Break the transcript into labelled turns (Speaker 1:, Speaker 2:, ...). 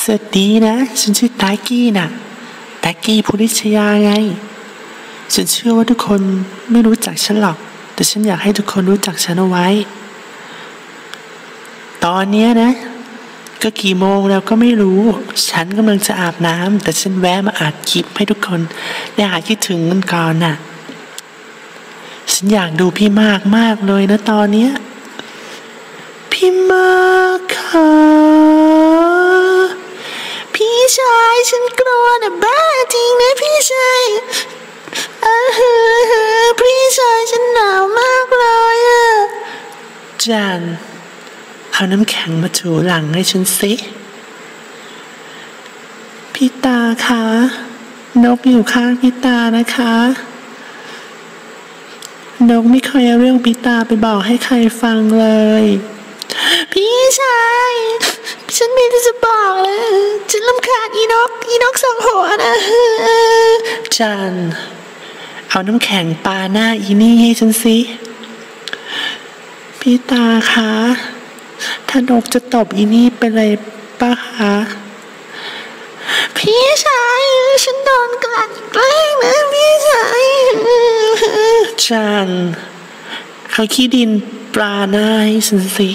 Speaker 1: สวัสดีนะ ฉันชื่อตากี้น่ะตากี้ภูริชยาไง ฉันเชื่อว่าทุกคนไม่รู้จักฉันหรอก แต่ฉันอยากให้ทุกคนรู้จักฉันเอาไว้ ตอนเนี้ยนะ ก็กี่โมงแล้วก็ไม่รู้ ฉันกำลังจะอาบน้ำแต่ฉันแวะมาอัดคลิปให้ทุกคนได้หายคิดถึงกันก่อนน่ะ ฉันอยากดูพี่มากมากเลยนะตอนเนี้ยพี่มาก ฉันกลัวนะบ้าจริงนะพี่ชายอ่าฮะฮะพี่ชายฉันหนาวมากเลยอะจันเอาน้ำแข็งมาถูหลังให้ฉันสิพี่ตาคะนกอยู่ข้างพี่ตานะคะนกไม่เคยเอาเรื่องพี่ตาไปบอกให้ใครฟังเลย พี่ชาย ฉันไมีที่จะบอกเลยฉันลำคาญอีนก อีนกสองหัวนะจัน เอาน้ำแข็งปาหน้าอีนี่ให้ฉันสิ พี่ตาคะถ้านกจะตบอีนี่เป็นไรปะคะพี่ชาย ฉันโดนกลั่นแกล้งนะพี่ชายจันเขาขี้ดินปลาหน้าให้ฉันสิ